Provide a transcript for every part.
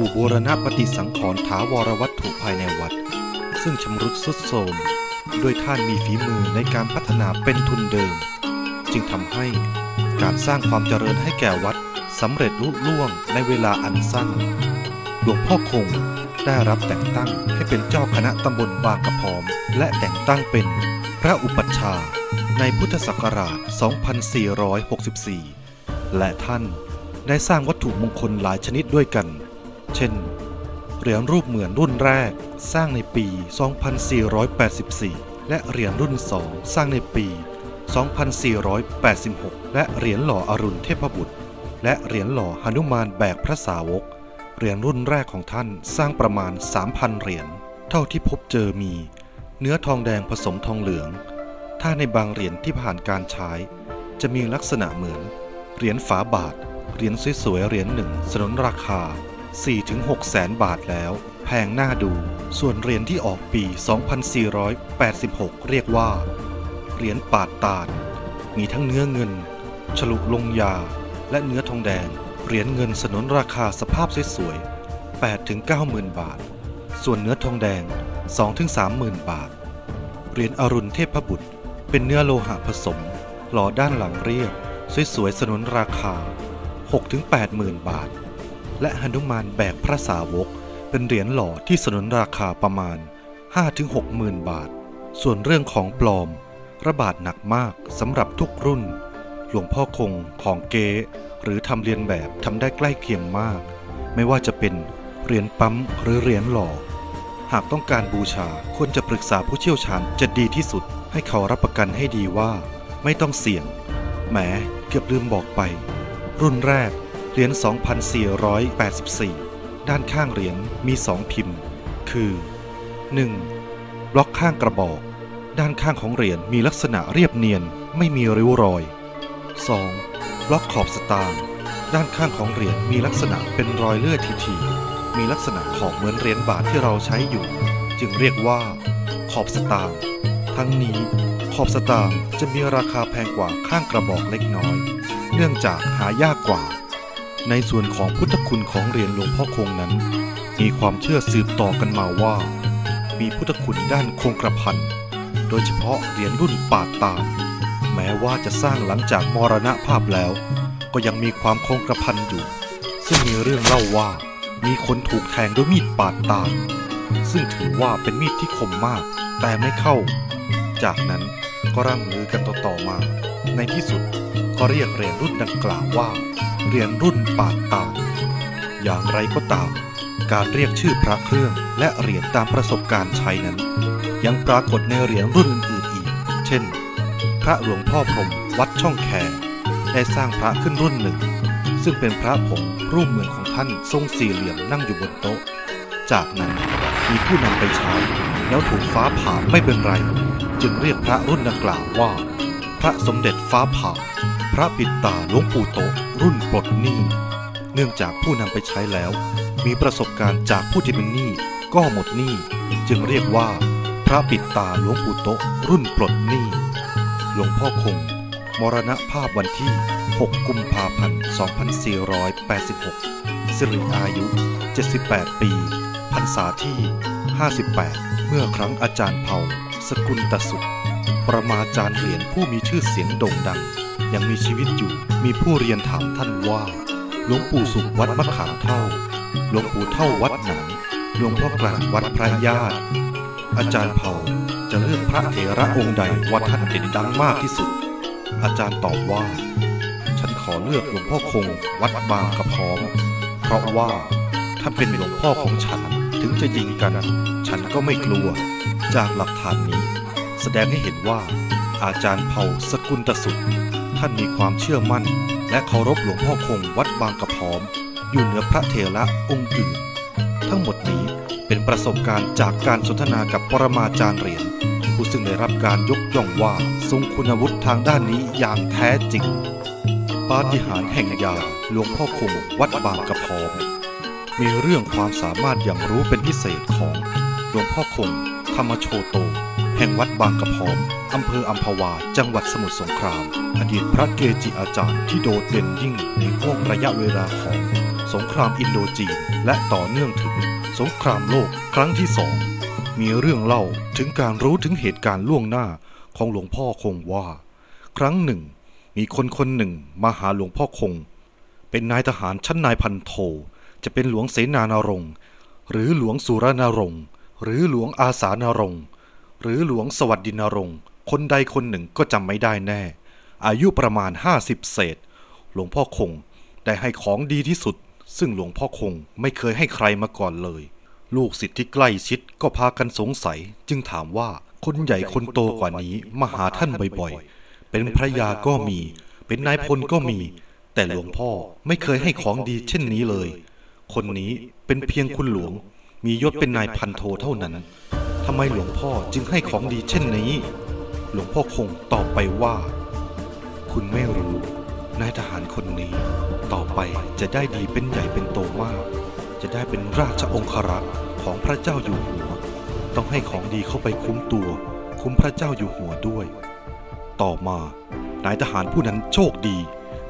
ถูกบูรณะปฏิสังขรณ์ถาวรวัตถุภายในวัด ซึ่งชำรุดทรุดโทรมโดยท่านมีฝีมือในการพัฒนาเป็นทุนเดิม จึงทำให้การสร้างความเจริญให้แก่วัดสำเร็จลุล่วงในเวลาอันสั้น หลวงพ่อคงได้รับแต่งตั้งให้เป็นเจ้าคณะตำบลบางกระพร้อม และแต่งตั้งเป็นพระอุปัชฌาย์ในพุทธศักราช 2464 และท่านได้สร้างวัตถุมงคลหลายชนิดด้วยกัน เช่น เหรียญรูปเหมือนรุ่นแรกสร้างในปี 2484 และเหรียญรุ่นสองสร้างในปี 2486 และเหรียญหล่ออรุณเทพบุตร และเหรียญหล่อหนุมานแบกพระสาวก เหรียญรุ่นแรกของท่านสร้างประมาณ 3,000 เหรียญ เท่าที่พบเจอมี เนื้อทองแดงผสมทองเหลือง ถ้าในบางเหรียญที่ผ่านการใช้ จะมีลักษณะเหมือน เหรียญฝาบาท เหรียญสวยๆ เหรียญหนึ่งสนนราคา 4-6แสนบาทแล้ว แพงน่าดู ส่วนเหรียญที่ออกปี 2486 เรียกว่า เหรียญปาดตาลมีทั้งเนื้อเงิน ฉลุลงยา และเนื้อทองแดง เหรียญเงินสนนราคาสภาพสวยๆ8ถึง90,000บาท ส่วนเนื้อทองแดง2ถึง30,000บาท เหรียญอรุณเทพบุตร เป็นเนื้อโลหะผสม หล่อด้านหลังเรียบ สวยๆสนนราคา6ถึง80,000บาท และหนุมานแบกพระสาวก เป็นเหรียญหล่อที่สนนราคาประมาณ5ถึง60,000บาท ส่วนเรื่องของปลอม ระบาดหนักมากสำหรับทุกรุ่น หลวงพ่อคงของเก๊หรือทำเรียนแบบทำได้ใกล้เคียงมาก ไม่ว่าจะเป็นเหรียญปั๊มหรือเหรียญหล่อ หากต้องการบูชาควรจะปรึกษาผู้เชี่ยวชาญจะดีที่สุด ให้เขารับประกันให้ดีว่า ไม่ต้องเสี่ยงแหมเกือบลืมบอกไป รุ่นแรก เหรียญ 2484 ด้านข้างเหรียญมีสองพิมพ์ คือ 1. บล็อกข้างกระบอก ด้านข้างของเหรียญมีลักษณะเรียบเนียนไม่มีริ้วรอย 2. บล็อกขอบสตางค์ด้านข้างของเหรียญมีลักษณะเป็นรอยเลือดทีๆมีลักษณะขอบเหมือนเหรียญบาทที่เราใช้อยู่ จึงเรียกว่า ขอบสตางค์ทั้งนี้ขอบสตางค์จะมีราคาแพงกว่าข้างกระบอกเล็กน้อย เนื่องจากหายากกว่า ในส่วนของพุทธคุณของเหรียญหลวงพ่อคงนั้น มีความเชื่อสืบต่อกันมาว่า มีพุทธคุณด้านคงกระพันโดยเฉพาะเหรียญรุ่นปาดตาลแม้ว่าจะสร้างหลังจากมรณภาพแล้ว ก็ยังมีความคงกระพันอยู่ ซึ่งมีเรื่องเล่าว่า มีคนถูกแทงด้วยมีดปาดตาลซึ่งถือว่าเป็นมีดที่คมมาก แต่ไม่เข้า จากนั้นก็ร่ำลือกันต่อๆมา ในที่สุดก็เรียกเหรียญรุ่นดังกล่าวว่า เรียญรุ่นปาดตาลอย่างไรก็ตาม การเรียกชื่อพระเครื่องและเหรียญตามประสบการณ์ใช้นั้น ยังปรากฏในเหรียญรุ่นอื่นๆอีก เช่น พระหลวงพ่อพรมวัดช่องแคได้สร้างพระขึ้นรุ่นหนึ่ง ซึ่งเป็นพระผงรูปเหมือนของท่านทรงสี่เหลี่ยมนั่งอยู่บนโต๊ะ จากนั้นมีผู้นำไปใช้แล้วถูกฟ้าผ่าไม่เป็นไร จึงเรียกพระรุ่นดังกล่าวว่า พระสมเด็จฟ้าผ่า พระปิดตาหลวงปู่โต รุ่นปลดหนี้ เนื่องจากผู้นำไปใช้แล้ว มีประสบการณ์จากผู้ที่เป็นหนี้ก็หมดหนี้ จึงเรียกว่า พระปิดตาหลวงปู่โต รุ่นปลดหนี้ หลวงพ่อคง มรณภาพวันที่ 6 กุมภาพันธ์ 2486 สิริอายุ 78 ปีพรรษาที่ 58 เมื่อครั้งอาจารย์เผ่า สกุลตสุข ประมาจารย์เหรียญผู้มีชื่อเสียงโด่งดัง ยังมีชีวิตอยู่มีผู้เรียนถามท่านว่าหลวงปู่สุขวัดมะขามเท่าหลวงปู่เท่าวัดหนังหลวงพ่อกลั่นวัดพระญาติ อาจารย์เผ่าจะเลือกพระเถระองค์ใดว่าท่านเด่นดังมากที่สุด อาจารย์ตอบว่า ฉันขอเลือกหลวงพ่อคงวัดบางกระพร้อม เพราะว่าถ้าเป็นหลวงพ่อของฉันถึงจะยิงกัน ฉันก็ไม่กลัว จากหลักฐานนี้ แสดงให้เห็นว่า อาจารย์เผ่าสกุลตสุข ท่านมีความเชื่อมั่น และเคารพหลวงพ่อคงวัดบางกระพร้อม อยู่เหนือพระเถระองค์อื่น ทั้งหมดนี้เป็นประสบการณ์จากการสนทนากับปรมาจารย์เหรียญผู้ซึ่งได้รับการยกย่องว่าทรงคุณวุฒิทางด้านนี้อย่างแท้จริง ปาฏิหาริย์แห่งยาหลวงพ่อคงวัดบางกระพร้อมมีเรื่องความสามารถอย่างรู้เป็นพิเศษของหลวงพ่อคงธรรมโชโต แห่งวัดบางกระพร้อมอำเภออัมพวา จังหวัดสมุทรสงคราม อดีตพระเกจิอาจารย์ที่โดดเด่นยิ่งในห่วงระยะเวลาของสงครามอินโดจีน และต่อเนื่องถึงสงครามโลกครั้งที่สอง มีเรื่องเล่าถึงการรู้ถึงเหตุการณ์ล่วงหน้าของหลวงพ่อคงว่า ครั้งหนึ่ง มีคนคนหนึ่งมาหาหลวงพ่อคง เป็นนายทหารชั้นนายพันโท จะเป็นหลวงเสนานรงค์หรือหลวงสุรนรงค์หรือหลวงอาสานรงค์ หรือหลวงสวัสดินรงค์คนใดคนหนึ่งก็จำไม่ได้แน่ อายุประมาณ 50 เศษ หลวงพ่อคงได้ให้ของดีที่สุด ซึ่งหลวงพ่อคงไม่เคยให้ใครมาก่อนเลย ลูกศิษย์ที่ใกล้ชิดก็พากันสงสัย จึงถามว่าคนใหญ่คนโตกว่านี้มาหาท่านบ่อยๆ เป็นพระยาก็มี เป็นนายพลก็มี แต่หลวงพ่อไม่เคยให้ของดีเช่นนี้เลย คนนี้เป็นเพียงคุณหลวง มียศเป็นนายพันโทเท่านั้น ทำไมหลวงพ่อจึงให้ของดีเช่นนี้ หลวงพ่อคงตอบไปว่า คุณไม่รู้นายทหารคนนี้ ต่อไปจะได้ดีเป็นใหญ่เป็นโตมาก จะได้เป็นราชองครักษ์ของพระเจ้าอยู่หัว ต้องให้ของดีเข้าไปคุ้มตัว คุ้มพระเจ้าอยู่หัวด้วย ต่อมานายทหารผู้นั้นโชคดี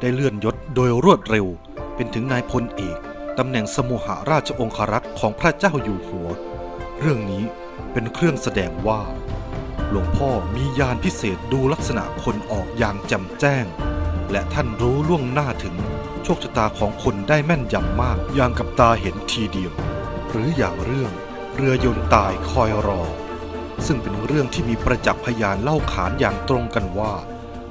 ได้เลื่อนยศโดยรวดเร็ว เป็นถึงนายพลเอกตำแหน่งสมุหราชองครักษ์ของพระเจ้าอยู่หัว เรื่องนี้ เป็นเครื่องแสดงว่า หลวงพ่อมียานพิเศษดูลักษณะคนออกอย่างจำแจ้ง และท่านรู้ล่วงหน้าถึงโชคชะตาของคนได้แม่นยำมากอย่างกับตาเห็นทีเดียว หรืออย่างเรื่องเรือยนต์ตายคอยรอ ซึ่งเป็นเรื่องที่มีประจักษ์พยานเล่าขานอย่างตรงกันว่า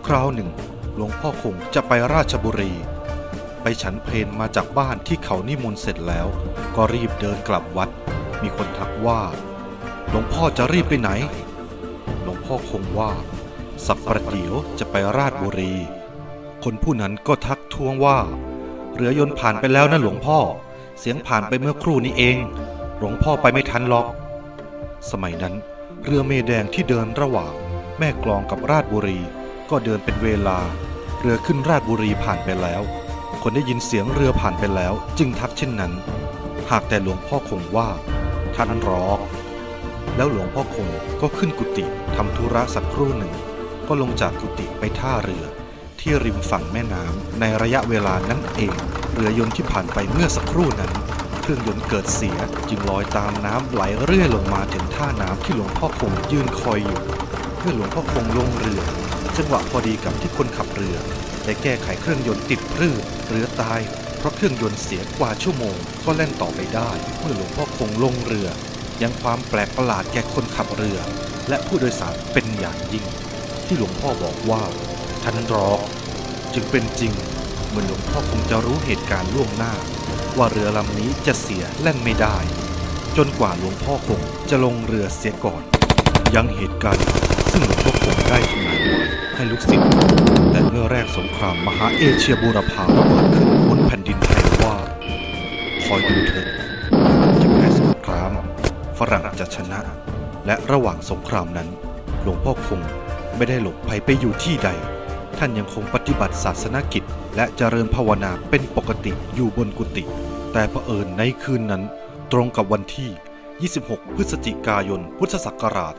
คราวหนึ่ง หลวงพ่อคงจะไปราชบุรี ไปฉันเพลนมาจากบ้านที่เขานิมนต์เสร็จแล้ว ก็รีบเดินกลับวัด มีคนทักว่า หลวงพ่อจะรีบไปไหน หลวงพ่อคงว่า สักประเดี๋ยวจะไปราชบุรี คนผู้นั้นก็ทักท้วงว่า เรือยนต์ผ่านไปแล้วนะหลวงพ่อ เสียงผ่านไปเมื่อครู่นี้เอง หลวงพ่อไปไม่ทันหรอก สมัยนั้น เรือเมแดงที่เดินระหว่าง แม่กลองกับราชบุรี ก็เดินเป็นเวลา เรือขึ้นราชบุรีผ่านไปแล้ว คนได้ยินเสียงเรือผ่านไปแล้ว จึงทักเช่นนั้น หากแต่หลวงพ่อคงว่าท่านรอ แล้วหลวงพ่อคงก็ขึ้นกุฏิทำธุระสักครู่หนึ่ง ก็ลงจากกุฏิไปท่าเรือ ที่ริมฝั่งแม่น้ำในระยะเวลานั้นเอง เรือยนต์ที่ผ่านไปเมื่อสักครู่นั้น เครื่องยนต์เกิดเสียจึงลอยตามน้ำไหลเรื่อยลงมาถึงท่าน้ำที่หลวงพ่อคงยืนคอยอยู่ เมื่อหลวงพ่อคงลงเรือจังหวะพอดีกับที่คนขับเรือได้แก้ไขเครื่องยนต์ติดพรืดเรือตาย เพราะเครื่องยนต์เสียกว่าชั่วโมง ก็แล่นต่อไปได้ เมื่อหลวงพ่อคงลงเรือ ยังความแปลกประหลาดแก่คนขับเรือ และผู้โดยสารเป็นอย่างยิ่ง ที่หลวงพ่อบอกว่าท่านรอจึงเป็นจริงเหมือนหลวงพ่อคงจะรู้เหตุการณ์ล่วงหน้า ว่าเรือลำนี้จะเสียแล่นไม่ได้ จนกว่าหลวงพ่อคงจะลงเรือเสียก่อน ยังเหตุการณ์ซึ่งหลวงพ่อคงได้ทำนายไว้ให้ลูกศิษย์แต่เมื่อแรกสงครามมหาเอเชียบูรพาระเบิดขึ้นบนแผ่นดินไทยว่าคอยดูเถิด รั่งจะชนะ และระหว่างสงครามนั้น หลวงพ่อคงไม่ได้หลบภัยไปอยู่ที่ใด ท่านยังคงปฏิบัติศาสนกิจ และเจริญภาวนาเป็นปกติอยู่บนกุฏิแต่เผอิญในคืนนั้น ตรงกับวันที่ 26 พฤศจิกายน พุทธศักราช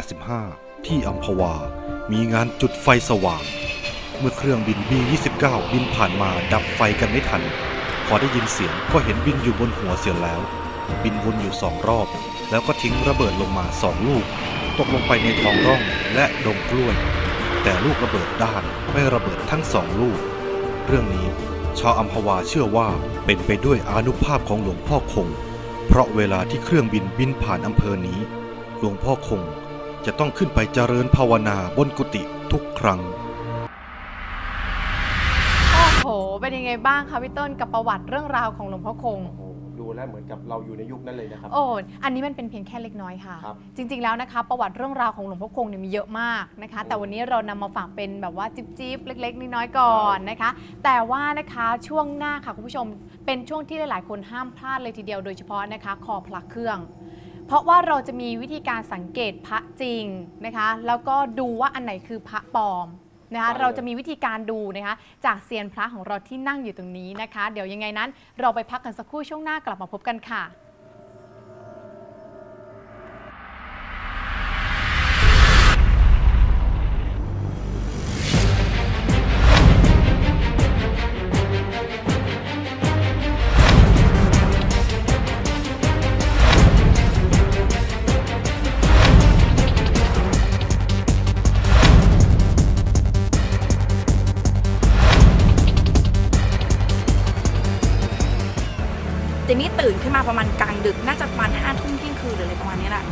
2485 ที่อัมพวา มีงานจุดไฟสว่าง เมื่อเครื่องบิน B29 บินผ่านมาดับไฟกันไม่ทัน พอได้ยินเสียงก็เห็นบินอยู่บนหัวเสียแล้ว บินวนอยู่สองรอบ แล้วก็ทิ้งระเบิดลงมาสองลูก ตกลงไปในท้องร่องและดงกล้วย แต่ลูกระเบิดด้านไม่ระเบิดทั้งสองลูก เรื่องนี้ชาวอัมพวาเชื่อว่าเป็นไปด้วยอนุภาพของหลวงพ่อคง เพราะเวลาที่เครื่องบินบินผ่านอำเภอนี้ หลวงพ่อคงจะต้องขึ้นไปเจริญภาวนาบนกุฏิทุกครั้ง โอ้โห เป็นยังไงบ้างคะพี่ต้นกับประวัติเรื่องราวของหลวงพ่อคง ดูแล้วเหมือนกับเราอยู่ในยุคนั้นเลยนะครับ โอ้อันนี้มันเป็นเพียงแค่เล็กน้อยค่ะ ครับจริงๆแล้วนะคะ ประวัติเรื่องราวของหลวงพ่อคงเนี่ยมีเยอะมากนะคะ แต่วันนี้เรานำมาฝากเป็นแบบว่าจิ๊บๆเล็ก ๆน้อยๆก่อนนะคะ แต่ว่านะคะช่วงหน้าค่ะคุณผู้ชม เป็นช่วงที่หลายๆคนห้ามพลาดเลยทีเดียวโดยเฉพาะนะคะ คอพลักเครื่อง เพราะว่าเราจะมีวิธีการสังเกตพระจริงนะคะ แล้วก็ดูว่าอันไหนคือพระปลอม นะคะได้เลยเราจะมีวิธีการดูนะคะจากเซียนพระของเราที่นั่งอยู่ตรงนี้นะคะ เดี๋ยวยังไงนั้น เราไปพักกันสักครู่ช่วงหน้ากลับมาพบกันค่ะ เจมี่ตื่นขึ้นมาประมาณกลางดึกน่าจะประมาณห้าทุ่มเที่ยงคืนหรืออะไรประมาณนี้แหละ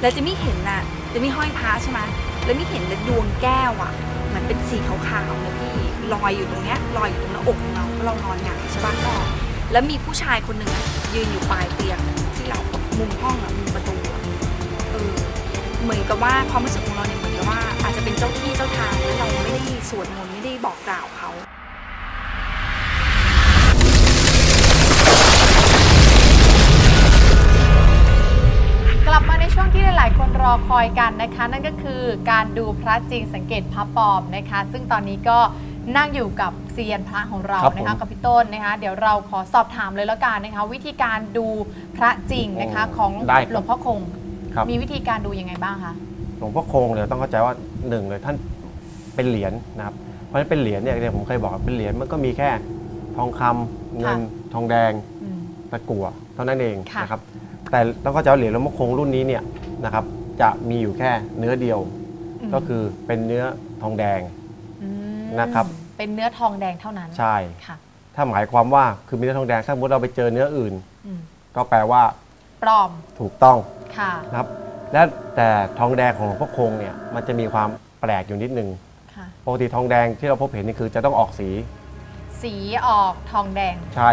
แล้วเจมี่เห็นน่ะเจมี่ห้อยพระใช่ไหมแล้วมี่เห็นดวงแก้วอะเหมือนเป็นสีขาวๆนะพี่ลอยอยู่ตรงเนี้ยลอยอยู่ตรงหน้าอกของเราเราะเรานอนหงายใช่ปะแล้วมีผู้ชายคนหนึ่งยืนอยู่ปลายเตียงที่เรามุมห้องอะมุมประตูอะเออเหมือนกับว่าความรู้สึกของเราเนี่ยเหมือนกับว่าอาจจะเป็นเจ้าที่เจ้าทางแล้วเราไม่ได้สวดมนต์ไม่ได้บอก อคอยกันนะคะ นั่นก็คือการดูพระจริงสังเกตพระปลอมนะคะ ซึ่งตอนนี้ก็นั่งอยู่กับเซียนพระของเราครับผมนะคะกับพี่ต้นนะคะเดี๋ยวเราขอสอบถามเลยแล้วกันนะคะ วิธีการดูพระจริงนะคะโอ้ของได้ครับหลวงพ่อคง ครับ มีวิธีการดูยังไงบ้างคะหลวงพ่อคงเนี่ยต้องเข้าใจว่าหนึ่งเลยท่านเป็นเหรียญนะครับ เพราะฉะนั้นเป็นเหรียญเนี่ยเนี่ยผมเคยบอกว่าเป็นเหรียญมันก็มีแค่ทองคำเงินทองแดงอืม ตะกั่วเท่านั้นเองค่ะ นะครับ แต่ต้องเข้าใจว่าเหรียญหลวงพ่อคงรุ่นนี้เนี่ยนะครับ จะมีอยู่แค่เนื้อเดียวมก็คือเป็นเนื้อทองแดงมนะครับ เป็นเนื้อทองแดงเท่านั้นใช่ ค่ะถ้าหมายความว่าคือมีเนื้อทองแดงถ้าสมมติเราไปเจอเนื้ออื่น อืมก็แปลว่าปลอมถูกต้องค่ะนะครับ และแต่ทองแดงของหลวงพ่อคงเนี่ยมันจะมีความแปลกอยู่นิดนึงค่ะ ปกติทองแดงที่เราพบเห็นนี่คือจะต้องออกสีสีออกทองแดง ใช่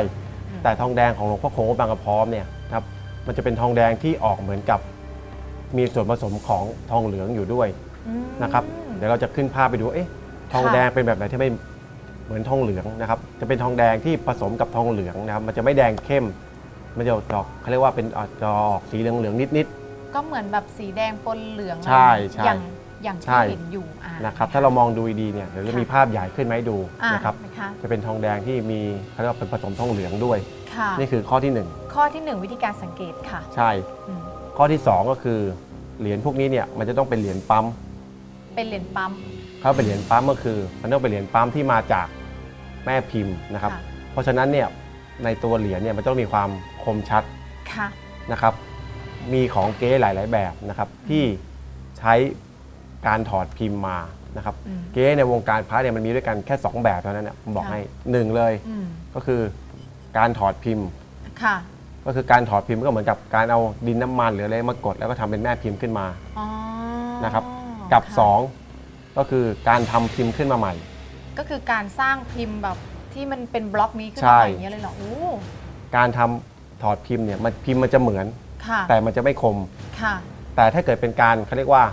อืม แต่ทองแดงของหลวงพ่อคงวัดบางกระพร้อมเนี่ยนะครับมันจะเป็นทองแดงที่ออกเหมือนกับ มีส่วนผสมของทองเหลืองอยู่ด้วยอืมนะครับ เดี๋ยวเราจะขึ้นภาพไปดูเอ๊ะทองค่ะแดงเป็นแบบไหนที่ไม่เหมือนทองเหลืองนะครับ จะเป็นทองแดงที่ผสมกับทองเหลืองนะครับ มันจะไม่แดงเข้ม มันจะออกเขาเรียกว่าเป็นออกจะออกสีเหลืองๆนิดก็เหมือนแบบสีแดงปนเหลืองใช่ใช่อย่างอย่างใช่ที่เห็นอยู่อ่าๆนะครับ ถ้าเรามองดูดีๆเนี่ยเดี๋ยวจะมีภาพใหญ่ขึ้นไหมาให้ดูอ่านะครับนะคะจะเป็นทองแดงที่มีเขาเรียกว่าเป็นผสมทองเหลืองด้วยค่ะนี่คือข้อที่หนึ่งข้อที่หนึ่งวิธีการสังเกตค่ะ ใช่อืม ข้อที่สองก็คือเหรียญพวกนี้เนี่ยมันจะต้องเป็นเหรียญปั๊มเป็นเหรียญปั๊มเขาเป็นเหรียญปั๊มก็คือมันต้องเป็นเหรียญปั๊มที่มาจากแม่พิมพ์นะครับ ค่ะ เพราะฉะนั้นเนี่ยในตัวเหรียญเนี่ยมันต้องมีความคมชัด ค่ะ นะครับ มีของเก๊หลาย ๆ แบบนะครับที่ใช้การถอดพิมพ์มานะครับ อืมเก๊ในวงการพระเนี่ยมันมีด้วยกันแค่ 2 แบบเท่านั้นเนี่ยผมบอกค่ะ ให้หนึ่งเลยอืมก็คือการถอดพิมพ์ ค่ะ ก็คือการถอดพิมพ์ก็เหมือนกับการเอาดินน้ำมันหรืออะไรมากดแล้วก็ทำเป็นแม่พิมพ์ขึ้นมา อ๋อนะครับ กับค่ะสองก็คือการทำพิมพ์ขึ้นมาใหม่ ก็คือการสร้างพิมพ์แบบที่มันเป็นบล็อกนี้ขึ้นใช่ มาใหม่อย่างเงี้ยเลยเหรอโอ้การทำถอดพิมพ์เนี่ยมันพิมพ์มันจะเหมือน ค่ะแต่มันจะไม่คม ค่ะ แต่ถ้าเกิดเป็นการเขาเรียกว่า